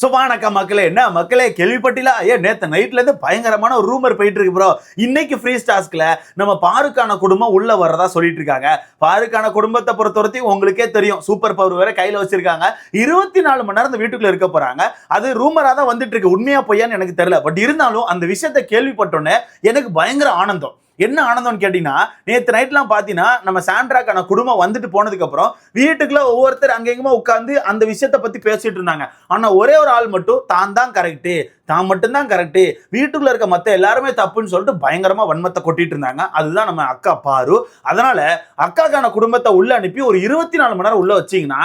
So வணக்கம் மக்களே என்ன மக்களே கேள்விப்பட்டிலா? ஏன் நேற்று நைட்லேருந்து பயங்கரமான ஒரு ரூமர் போயிட்டு இருக்கு ப்ரோ இன்னைக்கு ஃப்ரீ ஸ்டாஸ்கில் நம்ம பாருக்கான குடும்பம் உள்ளே வரதா சொல்லிட்டு இருக்காங்க பாருக்கான குடும்பத்தை பொறுத்தவரைக்கும் உங்களுக்கே தெரியும். சூப்பர் பவர் வேற கையில் வச்சிருக்காங்க. இருபத்தி நாலு மணி நேரம் இந்த வீட்டுக்குள்ள இருக்க போறாங்க. அது ரூமராக தான் வந்துட்டு இருக்கு உண்மையா பொய்யான்னு எனக்கு தெரியல. பட் இருந்தாலும் அந்த விஷயத்தை கேள்விப்பட்டோன்னே எனக்கு பயங்கர ஆனந்தம். என்ன ஆனந்தம்னு கேட்டீங்கன்னா நேற்று நைட்லாம் பார்த்தீங்கன்னா நம்ம சாண்ட்ராக்கான குடும்பம் வந்துட்டு போனதுக்கப்புறம் வீட்டுக்குள்ளே வீட்டுக்குள்ள ஒவ்வொருத்தர் அங்கெங்குமா உட்காந்து அந்த விஷயத்தை பற்றி பேசிட்டு இருந்தாங்க. ஆனால் ஒரே ஒரு ஆள் மட்டும் தான் தான் கரெக்டு தான் மட்டும்தான் கரெக்டு வீட்டுக்குள்ள இருக்க மற்ற எல்லாருமே தப்புன்னு சொல்லிட்டு பயங்கரமாக வன்மத்தை கொட்டிட்டு இருந்தாங்க. அதுதான் நம்ம அக்கா பாரு. அதனால அக்காக்கான குடும்பத்தை உள்ளே அனுப்பி ஒரு இருபத்தி நாலு மணி நேரம் உள்ளே வச்சிங்கன்னா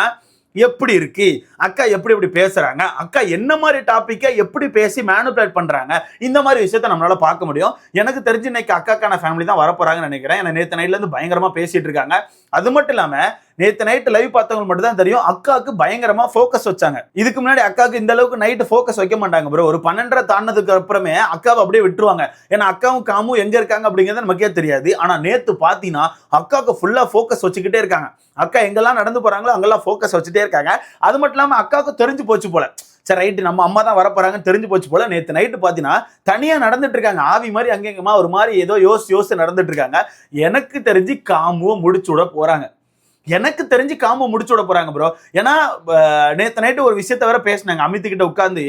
எப்படி இருக்கு? அக்கா எப்படி எப்படி பேசுறாங்க? அக்கா என்ன மாதிரி டாப்பிக்கை எப்படி பேசி மேனுபுலேட் பண்றாங்க? இந்த மாதிரி விஷயத்த நம்மளால பார்க்க முடியும். எனக்கு தெரிஞ்சு இன்னைக்கு அக்காக்கான ஃபேமிலி தான் வரப்போறாங்கன்னு நினைக்கிறேன். ஏன்னா நேற்று நைட்ல இருந்து பயங்கரமா பேசிட்டு இருக்காங்க. அது மட்டும் இல்லாம நேற்று நைட்டு லைவ் பார்த்தவங்க மட்டும் தான் தெரியும். அக்காவுக்கு பயங்கரமா ஃபோக்கஸ் வச்சாங்க. இதுக்கு முன்னாடி அக்காவுக்கு இந்த அளவுக்கு நைட்டு ஃபோக்கஸ் வைக்க மாட்டாங்க ப்ரோ ஒரு பன்னெண்டரை தாண்டதுக்கு அப்புறமே அக்காவை அப்படியே விட்டுருவாங்க. ஏன்னா அக்காவும் காமும் எங்க இருக்காங்க அப்படிங்கிறது நமக்கே தெரியாது. ஆனா நேத்து பாத்தீங்கன்னா அக்காவுக்கு ஃபுல்லா ஃபோக்கஸ் வச்சுக்கிட்டே இருக்காங்க. அக்கா எங்கெல்லாம் நடந்து போறாங்களோ அங்கெல்லாம் ஃபோக்கஸ் வச்சுட்டே இருக்காங்க. அது மட்டும் இல்லாம அக்காவுக்கு தெரிஞ்சு போச்சு போல. சரி ரைட்டு நம்ம அம்மா தான் வரப்போறாங்கன்னு தெரிஞ்சு போச்சு போல. நேற்று நைட்டு பார்த்தீங்கன்னா தனியாக நடந்துட்டு இருக்காங்க. ஆவி மாதிரி அங்கெங்கமா ஒரு மாதிரி ஏதோ யோசிச்சு யோசிச்சு நடந்துட்டு இருக்காங்க. எனக்கு தெரிஞ்சு காமுவை முடிச்சு விட போறாங்க. எனக்கு தெரிஞ்சு காம்போ முடிச்சு விட போறாங்க ப்ரோ ஏன்னா நேற்று நைட்டு ஒரு விஷயத்த வேற பேசினாங்க. அமித் கிட்ட உட்காந்து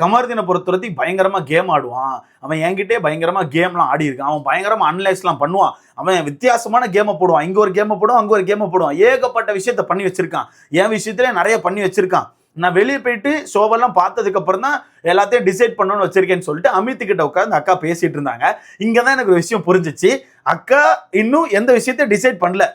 கமர்தீனை பொறுத்தவரைக்கும் பயங்கரமா கேம் ஆடுவான். அவன் என்கிட்டே பயங்கரமா கேம்லாம் ஆடி இருக்கான். அவன் பயங்கரமா அனலைஸ்லாம் பண்ணுவான். அவன் வித்தியாசமான கேமை போடுவான். இங்க ஒரு கேமை போடுவான் அங்க ஒரு கேமை போடுவான். ஏகப்பட்ட விஷயத்த பண்ணி வச்சிருக்கான். என் விஷயத்துல நிறைய பண்ணி வச்சிருக்கான். நான் வெளியே போயிட்டு ஷோவெல்லாம் பார்த்ததுக்கு அப்புறம் தான் எல்லாத்தையும் டிசைட் பண்ணணும்னு வச்சிருக்கேன்னு சொல்லிட்டு அமித் கிட்ட உட்காந்து அக்கா பேசிட்டு இருந்தாங்க. இங்கே தான் எனக்கு ஒரு விஷயம் புரிஞ்சிச்சு. அக்கா இன்னும் எந்த விஷயத்தையும் டிசைட் பண்ணல.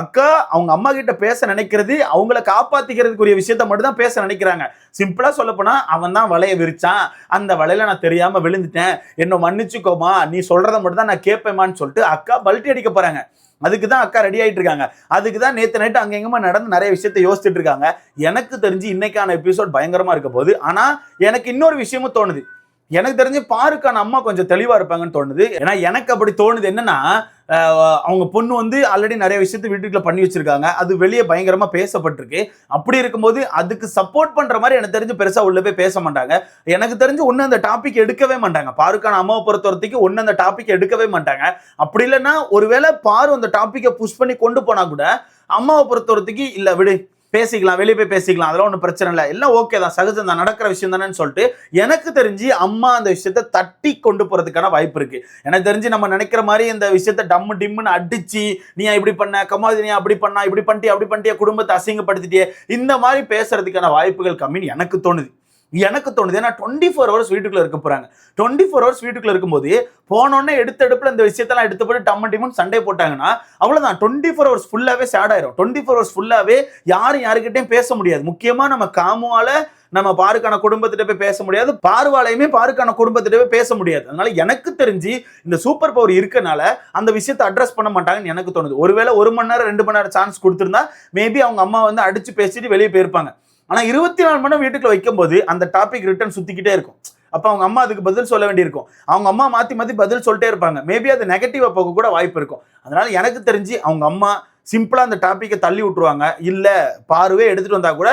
அக்கா அவங்க அம்மா கிட்ட பேச நினைக்கிறது அவங்கள காப்பாத்திக்கிறதுக்குரிய விஷயத்த மட்டும் தான் பேச நினைக்கிறாங்க. சிம்பிளா சொல்ல போனா அவன் தான் வலைய விரிச்சான். அந்த வலையில நான் தெரியாம விழுந்துட்டேன். என்ன மன்னிச்சுக்கோமா நீ சொல்றத மட்டும் தான் நான் கேட்பேமான்னு சொல்லிட்டு அக்கா பல்ட்டி அடிக்க போறாங்க. அதுக்கு தான் அக்கா ரெடி ஆகிட்டு இருக்காங்க. அதுக்கு தான் நேற்று நைட்டு அங்கே எங்கமா நடந்து நிறைய விஷயத்த யோசிச்சுட்டு இருக்காங்க. எனக்கு தெரிஞ்சு இன்னைக்கான எபிசோட் பயங்கரமாக இருக்க போகுது. ஆனால் எனக்கு இன்னொரு விஷயமும் தோணுது. எனக்கு தெரிஞ்சு பாருக்கான அம்மா கொஞ்சம் தெளிவாக இருப்பாங்கன்னு தோணுது. ஏன்னா எனக்கு அப்படி தோணுது என்னன்னா அவங்க பொண்ணு வந்து ஆல்ரெடி நிறைய விஷயத்த வீட்டுக்குள்ள பண்ணி வச்சிருக்காங்க. அது வெளியே பயங்கரமா பேசப்பட்டிருக்கு. அப்படி இருக்கும்போது அதுக்கு சப்போர்ட் பண்ற மாதிரி எனக்கு தெரிஞ்சு பெருசா உள்ள போய் பேச மாட்டாங்க. எனக்கு தெரிஞ்சு ஒன்னு அந்த டாபிக் எடுக்கவே மாட்டாங்க. பாருக்கான அம்மாவை பொறுத்த வரைக்கும் ஒண்ணு அந்த டாபிக் எடுக்கவே மாட்டாங்க. அப்படி இல்லைன்னா ஒருவேளை பாரு அந்த டாபிக்கை புஷ் பண்ணி கொண்டு போனா கூட அம்மாவை பொறுத்த வரைக்கும் இல்ல விடு. பேசிக்கலாம் வெளியே போய் பேசிக்கலாம். அதெல்லாம் ஒன்றும் பிரச்சனை இல்லை. எல்லாம் ஓகே தான். சகஜம் தான். நடக்கிற விஷயம் தானேன்னு சொல்லிட்டு எனக்கு தெரிஞ்சு அம்மா அந்த விஷயத்த தட்டி கொண்டு போகிறதுக்கான வாய்ப்பு இருக்கு. எனக்கு தெரிஞ்சு நம்ம நினைக்கிற மாதிரி இந்த விஷயத்த டம்மு டிம்முன்னு அடிச்சு நீ இப்படி பண்ண? கமாதி நீ அப்படி பண்ணா? இப்படி பண்ணிட்டியா? அப்படி பண்ணிட்டியா? குடும்பத்தை அசிங்கப்படுத்திட்டியே? இந்த மாதிரி பேசுறதுக்கான வாய்ப்புகள் கம்மின்னு எனக்கு தோணுது. எனக்கு தோணுது. ஏன்னா டுவெண்ட்டி ஃபோர் ஹவர்ஸ் வீட்டுக்குள்ள இருக்க போறாங்க. டுவெண்ட்டி ஃபோர் ஹவர்ஸ் வீட்டுக்குள்ள இருக்கும்போது போனோடனே எடுத்த எடுப்புல இந்த விஷயத்தெல்லாம் எடுத்து போட்டு டம்ம டிம்னு சண்டை போட்டாங்கன்னா அவ்வளவுதான். டுவெண்ட்டி ஃபோர் ஹவர்ஸ் ஃபுல்லாவே சேட் ஆயிரும். டுவெண்ட்டி ஃபோர் ஹவர்ஸ் ஃபுல்லாவே யாரும் யாருக்கிட்டையும் பேச முடியாது. முக்கியமா நம்ம காமுவால நம்ம பாருக்கான குடும்பத்திட்ட போய் பேச முடியாது. பார்வாலையுமே பாருக்கான குடும்பத்திட்ட போய் பேச முடியாது. அதனால எனக்கு தெரிஞ்சு இந்த சூப்பர் பவர் இருக்கனால அந்த விஷயத்தை அட்ரஸ் பண்ண மாட்டாங்கன்னு எனக்கு தோணுது. ஒருவேளை ஒரு மணி நேரம் ரெண்டு மணி நேரம் சான்ஸ் கொடுத்துருந்தா மேபி அவங்க அம்மா வந்து அடிச்சு பேசிட்டு வெளியே போயிருப்பாங்க. ஆனால் இருபத்தி நாலு மணி நேரம் வீட்டுக்குள்ள வைக்கும்போது அந்த டாபிக் ரிட்டர்ன் சுற்றிக்கிட்டே இருக்கும். அப்போ அவங்க அம்மா அதுக்கு பதில் சொல்ல வேண்டியிருக்கும். அவங்க அம்மா மாற்றி மாற்றி பதில் சொல்லிட்டே இருப்பாங்க. மேபி அது நெகட்டிவாக போக கூட வாய்ப்பு இருக்கும். அதனால எனக்கு தெரிஞ்சு அவங்க அம்மா சிம்பிளாக அந்த டாப்பிக்கை தள்ளி விட்டுருவாங்க. இல்லை பார்வே எடுத்துகிட்டு வந்தால் கூட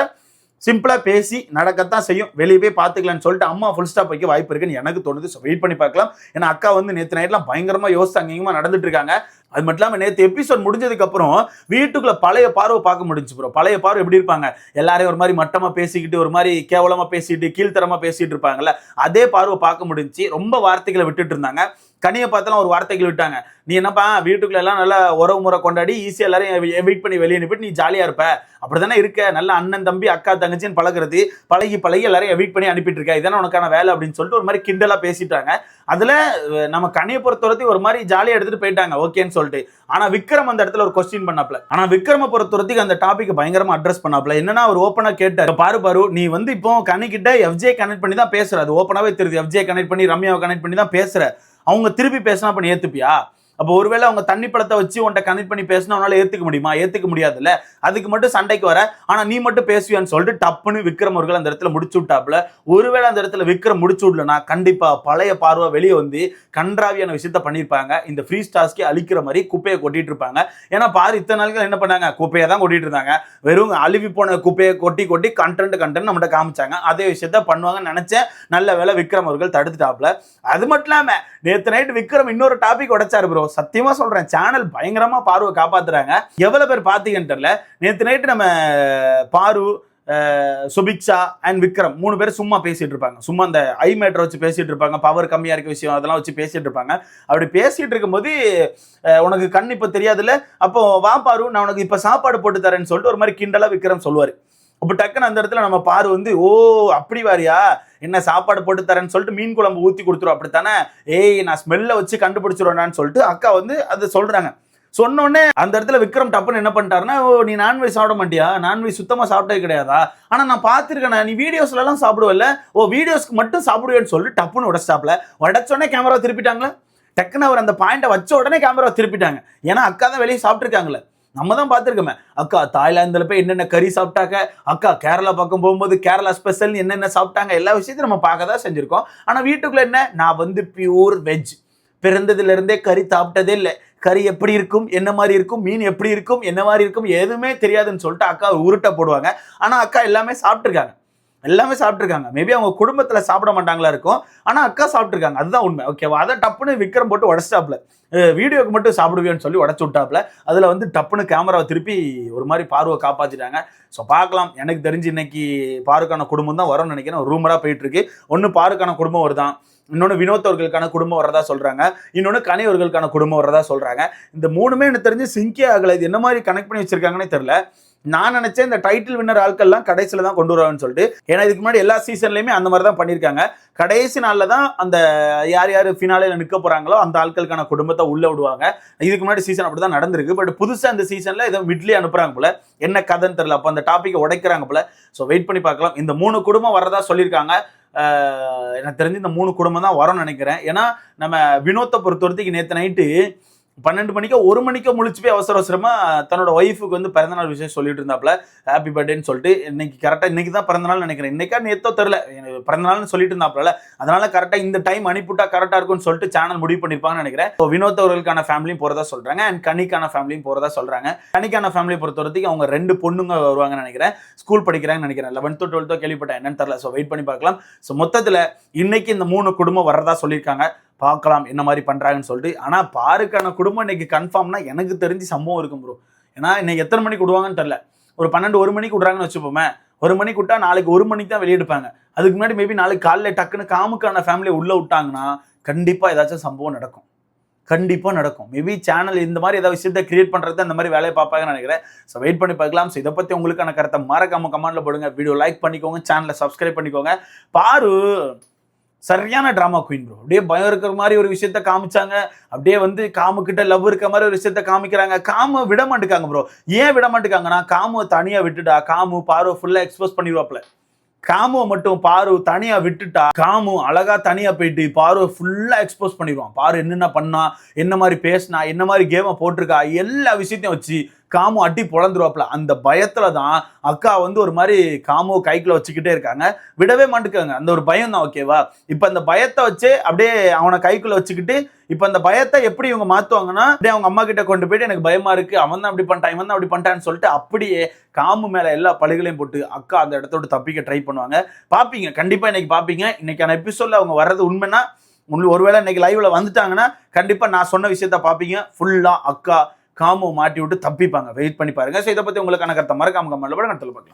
சிம்பிளாக பேசி நடக்கத்தான் செய்யும். வெளியே போய் பார்த்துக்கலான்னு சொல்லிட்டு அம்மா ஃபுல் ஸ்டாப் வைக்க வாய்ப்பு இருக்குன்னு எனக்கு தோணுது. ஸோ வெயிட் பண்ணி பார்க்கலாம். ஏன்னா அக்கா வந்து நேற்று நைட்லாம் பயங்கரமாக யோசிச்சு அங்கேயுமா நடந்துட்டு இருக்காங்க. அது மட்டும் இல்லாமல் நேற்று எபிசோட் முடிஞ்சதுக்கப்புறம் வீட்டுக்குள்ளே பழைய பார்வை பார்க்க முடிஞ்சு ப்ரோ பழைய பார்வை எப்படி இருப்பாங்க? எல்லாரையும் ஒரு மாதிரி மட்டமாக பேசிக்கிட்டு ஒரு மாதிரி கேவலமாக பேசிட்டு கீழ்த்தரமாக பேசிகிட்டு இருப்பாங்கல்ல. அதே பார்வை பார்க்க முடிஞ்சு ரொம்ப வார்த்தைகளை விட்டுட்டு இருந்தாங்க. கனியை பார்த்தலாம் ஒரு வார்த்தைகள் விட்டாங்க நீ என்னப்பா வீட்டுக்குள்ள எல்லாம் நல்லா உறவு முறை கொண்டாடி ஈஸியாக எல்லாரும் வெயிட் பண்ணி வெளியே அனுப்பிட்டு நீ ஜாலியாக இருப்ப. அப்படிதானே இருக்க? நல்ல அண்ணன் தம்பி அக்கா தங்கச்சின்னு பழகுறது பழகி பழகி எல்லாரையும் வெயிட் பண்ணி அனுப்பிட்டு இருக்க. இதான உனக்கான வேலை? அப்படின்னு சொல்லிட்டு ஒரு மாதிரி கிண்டலாக பேசிட்டாங்க. அதில் நம்ம கனியை பொறுத்தவரைக்கும் ஒரு மாதிரி ஜாலியாக எடுத்துட்டு போயிட்டாங்க. ஓகேன்னு சொல்லிட்டு. ஆனால் விக்ரம் அந்த இடத்துல ஒரு கொஸ்டின் பண்ணாப்ல. ஆனால் விக்ரம பொறுத்தவரைக்கும் அந்த டாபிக் பயங்கரமாக அட்ரஸ் பண்ணப்பல என்னன்னா அவர் ஓப்பனாக கேட்டார். பாரு பாரு நீ வந்து இப்போ கனிக்கிட்ட எஃப்ஜே கனெக்ட் பண்ணி தான் பேசுற. அது ஓப்பனாகவே தெரியுது. எஃப்ஜே கனெக்ட் பண்ணி ரம்யாவை கனெக்ட் பண்ணி தான் பேசுற. அவங்க திருப்பி பேசினா அப்ப நீ ஏத்துப்பியா? அப்போ ஒருவேளை அவங்க தண்ணி பழத்தை வச்சு உன்ட்ட கனெக்ட் பண்ணி பேசினா அவனால ஏத்துக்க முடியுமா? ஏத்துக்க முடியாதுல்ல. அதுக்கு மட்டும் சண்டைக்கு வர. ஆனா நீ மட்டும் பேசுவியான்னு சொல்லிட்டு டப்புன்னு விக்ரம் அவர்கள் அந்த இடத்துல முடிச்சு விட்டாப்புல. ஒருவேளை அந்த இடத்துல விக்ரம் முடிச்சு விடலனா கண்டிப்பா பழைய பார்வை வெளியே வந்து கன்றாவியான விஷயத்த பண்ணியிருப்பாங்க. இந்த ஃப்ரீ ஸ்டார்ஸ்க்கு அழிக்கிற மாதிரி குப்பையை கொட்டிட்டு இருப்பாங்க. ஏன்னா பாரு இத்தனை நாளைக்கு என்ன பண்ணாங்க? குப்பையை தான் கொட்டிட்டு இருந்தாங்க. வெறும் அழுவி போன குப்பையை கொட்டி கொட்டி கண்டென்ட் கண்டென்ட் நம்மகிட்ட காமிச்சாங்க. அதே விஷயத்த பண்ணுவாங்கன்னு நினைச்சேன். நல்ல வேலை விக்ரம் அவர்கள் தடுத்துட்டாப்ல அது மட்டும் இல்லாம நேற்று நைட் விக்ரம் இன்னொரு டாபிக் உடைச்சாரு ப்ரோ சத்தியமா சொல்றேன் சேனல் பயங்கரமா பார்வை காப்பாத்துறாங்க. எவ்வளவு பேர் பாத்தீங்கன்னு தெரியல. நேத்து நைட்டு நம்ம பாரு சுபிக்ஷா அண்ட் விக்ரம் மூணு பேர் சும்மா பேசிட்டு இருப்பாங்க. சும்மா அந்த ஐ மேட்டர் வச்சு பேசிட்டு இருப்பாங்க. பவர் கம்மியா இருக்க விஷயம் அதெல்லாம் வச்சு பேசிட்டு இருப்பாங்க. அப்படி பேசிட்டு இருக்கும்போது உனக்கு கண் இப்ப தெரியாதுல்ல? அப்போ வா பாரு நான் உனக்கு இப்ப சாப்பாடு போட்டு தரேன்னு சொல்லிட்டு ஒரு மாதிரி கிண்டலா விக்ரம் சொல்லுவாரு. அப்போ டக்குன்னு அந்த இடத்துல நம்ம பாரு வந்து ஓ அப்படி வாரியா? என்ன சாப்பாடு போட்டு தரேன்னு சொல்லிட்டு மீன் குழம்பு ஊற்றி கொடுத்துரும். அப்படித்தானே? ஏய் நான் ஸ்மெல்ல வச்சு கண்டுபிடிச்சிருவேனான்னு சொல்லிட்டு அக்கா வந்து அதை சொல்கிறாங்க சொன்னோடனே அந்த இடத்துல விக்ரம் டப்புன்னு என்ன பண்ணிட்டாருன்னா ஓ நீ நான்வெஜ் சாப்பிட மாட்டியா? நான்வெஜ் சுத்தமாக சாப்பிட்டே கிடையாதா? ஆனால் நான் பார்த்துருக்கேண்ணா நீ வீடியோஸ்லலாம் சாப்பிடுவல ஓ வீடியோஸ்க்கு மட்டும் சாப்பிடுவேன்னு சொல்லிட்டு டப்புன்னு உடச்சிட்டாப்ல. உடச்சோடனே கேமரா திருப்பிட்டாங்களே? டக்குன்னு அவர் அந்த பாயிண்ட்டை வச்ச உடனே கேமரா திருப்பிட்டாங்க. ஏன்னா அக்கா தான் வெளியே சாப்பிட்ருக்காங்களே நம்ம தான் பார்த்துருக்கோமே. அக்கா தாய்லாந்தில் போய் என்னென்ன கறி சாப்பிட்டாங்க? அக்கா கேரளா பக்கம் போகும்போது கேரளா ஸ்பெஷல் என்னென்ன சாப்பிட்டாங்க? எல்லா விஷயத்தையும் நம்ம பார்க்க தான் செஞ்சுருக்கோம். ஆனால் வீட்டுக்குள்ளே என்ன? நான் வந்து பியூர் வெஜ் பிறந்ததுலேருந்தே கறி சாப்பிட்டதே இல்லை. கறி எப்படி இருக்கும்? என்ன மாதிரி இருக்கும்? மீன் எப்படி இருக்கும்? என்ன மாதிரி இருக்கும்? எதுவுமே தெரியாதுன்னு சொல்லிட்டு அக்கா உருட்டை போடுவாங்க. ஆனால் அக்கா எல்லாமே சாப்பிட்ருக்காங்க எல்லாமே சாப்பிட்ருக்காங்க மேபி அவங்க குடும்பத்தில் சாப்பிட மாட்டாங்களா இருக்கும். ஆனால் அக்கா சாப்பிட்ருக்காங்க அதுதான் உண்மை. ஓகேவா அதை டப்புன்னு விக்ரம் போட்டு உடச்சிட்டாப்ல வீடியோக்கு மட்டும் சாப்பிடுவேன்னு சொல்லி உடச்சு விட்டாப்ல அதில் வந்து டப்புன்னு கேமராவை திருப்பி ஒரு மாதிரி பார்வை காப்பாற்றிட்டாங்க ஸோ பார்க்கலாம். எனக்கு தெரிஞ்சு இன்னைக்கு பாருக்கான குடும்பம் தான் வரும்னு நினைக்கிறேன். ரூமராக போயிட்டு இருக்கு ஒன்று பாருக்கான குடும்பம் வருதான். இன்னொன்று வினோத் அவர்களுக்கான குடும்பம் வரதா சொல்கிறாங்க இன்னொன்று கனி அவர்களுக்கான குடும்பம் வரதா சொல்கிறாங்க இந்த மூணுமே எனக்கு தெரிஞ்சு சிங்கே ஆகலை. இது என்ன மாதிரி கனெக்ட் பண்ணி வச்சிருக்காங்கன்னே தெரில நான் நினைச்சேன் இந்த டைட்டில் வின்னர் ஆட்கள்லாம் கடைசியில் தான் கொண்டு வருவாங்கன்னு சொல்லிட்டு. ஏன்னா இதுக்கு முன்னாடி எல்லா சீசன்லையுமே அந்த மாதிரி தான் பண்ணியிருக்காங்க. கடைசி நாளில் தான் அந்த யார் யார் ஃபினாலையில் நிற்க போகிறாங்களோ அந்த ஆட்களுக்கான குடும்பத்தை உள்ளே விடுவாங்க. இதுக்கு முன்னாடி சீசன் அப்படி தான் நடந்திருக்கு பட் புதுசாக இந்த சீசனில் இதை மிட்லி அனுப்புகிறாங்க போல. என்ன கதைன்னு தெரியல. அப்போ அந்த டாப்பிக்கை உடைக்கிறாங்க போல. ஸோ வெயிட் பண்ணி பார்க்கலாம். இந்த மூணு குடும்பம் வரதா சொல்லியிருக்காங்க. எனக்கு தெரிஞ்சு இந்த மூணு குடும்பம் தான் வரும்னு நினைக்கிறேன். ஏன்னா நம்ம வினோத்தை பொறுத்த வரைக்கும் நேற்று நைட்டு பன்னெண்டு மணிக்கோ ஒரு மணிக்கோ முழிச்சு போய் அவசர அவசரமாக தன்னோட ஒய்ஃபுக்கு வந்து பிறந்தநாள் விஷயம் சொல்லிட்டு இருந்தாப்ல ஹாப்பி பர்த்டேன்னு சொல்லிட்டு இன்னைக்கு கரெக்டாக இன்னைக்கு தான் பிறந்தநாள் நினைக்கிறேன். இன்னைக்கா நேத்தோ தெரில எனக்கு பிறந்தநாள்னு சொல்லிட்டு இருந்தாப்புல அதனால கரெக்டாக இந்த டைம் அனுப்பிவிட்டா கரெக்டாக இருக்கும்னு சொல்லிட்டு சேனல் முடிவு பண்ணியிருப்பாங்கன்னு நினைக்கிறேன். ஸோ வினோத் அவர்களுக்கான ஃபேமிலியும் போகிறதா சொல்கிறாங்க அண்ட் கனிக்கான ஃபேமிலியும் போகிறதா சொல்கிறாங்க கனிக்கான ஃபேமிலியை பொறுத்த வரைக்கும் அவங்க ரெண்டு பொண்ணுங்க வருவாங்கன்னு நினைக்கிறேன். ஸ்கூல் படிக்கிறாங்கன்னு நினைக்கிறேன். லெவன்த்தோ டுவெல்த்தோ கேள்விப்பட்டேன். என்னன்னு தெரியல. ஸோ வெயிட் பண்ணி பார்க்கலாம். ஸோ மொத்தத்தில் இன்னைக்கு இந்த மூணு குடும்பம் வர்றதா சொல்லியிருக்காங்க. பார்க்கலாம் என்ன மாதிரி பண்ணுறாங்கன்னு சொல்லிட்டு. ஆனால் பாருக்கான குடும்பம் இன்னைக்கு கன்ஃபார்ம்னா எனக்கு தெரிஞ்சு சம்பவம் இருக்கும் ப்ரோ ஏன்னா இன்னைக்கு எத்தனை மணிக்கு விடுவாங்கன்னு தெரில ஒரு பன்னெண்டு ஒரு மணிக்கு விடுறாங்கன்னு வச்சுப்போமே ஒரு மணிக்கு விட்டா நாளைக்கு ஒரு மணிக்கு தான் வெளியெடுப்பாங்க அதுக்கு முன்னாடி மேபி நாளைக்கு காலைல டக்குன்னு காமுக்கான ஃபேமிலியை உள்ளே விட்டாங்கன்னா கண்டிப்பாக ஏதாச்சும் சம்பவம் நடக்கும். கண்டிப்பாக நடக்கும். மேபி சேனல் இந்த மாதிரி ஏதாவது விஷயத்த கிரியேட் பண்ணுறது அந்த மாதிரி வேலையை பார்ப்பாங்கன்னு நினைக்கிறேன். ஸோ வெயிட் பண்ணி பார்க்கலாம். ஸோ இதை பற்றி உங்களுக்கான கருத்தை மறக்காம கமெண்ட்டில் போடுங்க. வீடியோ லைக் பண்ணிக்கோங்க. சேனலை சப்ஸ்கிரைப் பண்ணிக்கோங்க. பாரு சரியான ட்ராமா குயின் ப்ரோ அப்படியே பயம் இருக்கிற மாதிரி ஒரு விஷயத்த காமிச்சாங்க. அப்படியே வந்து காமுக்கிட்ட லவ் இருக்க மாதிரி ஒரு விஷயத்த காமிக்கிறாங்க. காமு விட மாட்டுக்காங்க ப்ரோ ஏன் விட மாட்டுக்காங்கன்னா காமு தனியா விட்டுட்டா காமு பார்வை ஃபுல்லா எக்ஸ்போஸ் பண்ணிடுவாப்ல காமுவை மட்டும் பாரு தனியா விட்டுட்டா காமு அழகா தனியா போயிட்டு பாரு ஃபுல்லா எக்ஸ்போஸ் பண்ணிடுவான். பாரு என்னென்ன பண்ணா என்ன மாதிரி பேசினா என்ன மாதிரி கேமை போட்டிருக்கா எல்லா விஷயத்தையும் வச்சு காமு அட்டி பொழந்துருவாப்ல அந்த பயத்துல தான் அக்கா வந்து ஒரு மாதிரி காமு கைக்குள்ள வச்சுக்கிட்டே இருக்காங்க. விடவே மாட்டுக்காங்க. அந்த ஒரு பயம் தான் ஓகேவா? இப்போ அந்த பயத்தை வச்சு அப்படியே அவனை கைக்குள்ள வச்சுக்கிட்டு இப்போ அந்த பயத்தை எப்படி இவங்க மாத்துவாங்கன்னா அப்படியே அவங்க அம்மா கிட்ட கொண்டு போயிட்டு எனக்கு பயமா இருக்கு. அவன் தான் அப்படி பண்ணிட்டான் இவன் தான் அப்படி பண்ணிட்டான்னு சொல்லிட்டு அப்படியே காமு மேல எல்லா பழுகளையும் போட்டு அக்கா அந்த இடத்தோட தப்பிக்க ட்ரை பண்ணுவாங்க. பாப்பீங்க. கண்டிப்பா இன்னைக்கு பாப்பீங்க. இன்னைக்கான எபிசோட்ல அவங்க வர்றது உண்மைன்னா ஒருவேளை இன்னைக்கு லைவ்ல வந்துட்டாங்கன்னா கண்டிப்பா நான் சொன்ன விஷயத்த பாப்பீங்க. ஃபுல்லா அக்கா காமோ மாட்டி விட்டு தப்பிப்பாங்க. வெயிட் பண்ணி பாருங்க. ஸோ இதை பத்தி உங்களுக்கான கருத்தை மறக்காம கமெண்ட்ல கூட நடத்தல பார்க்கலாம்.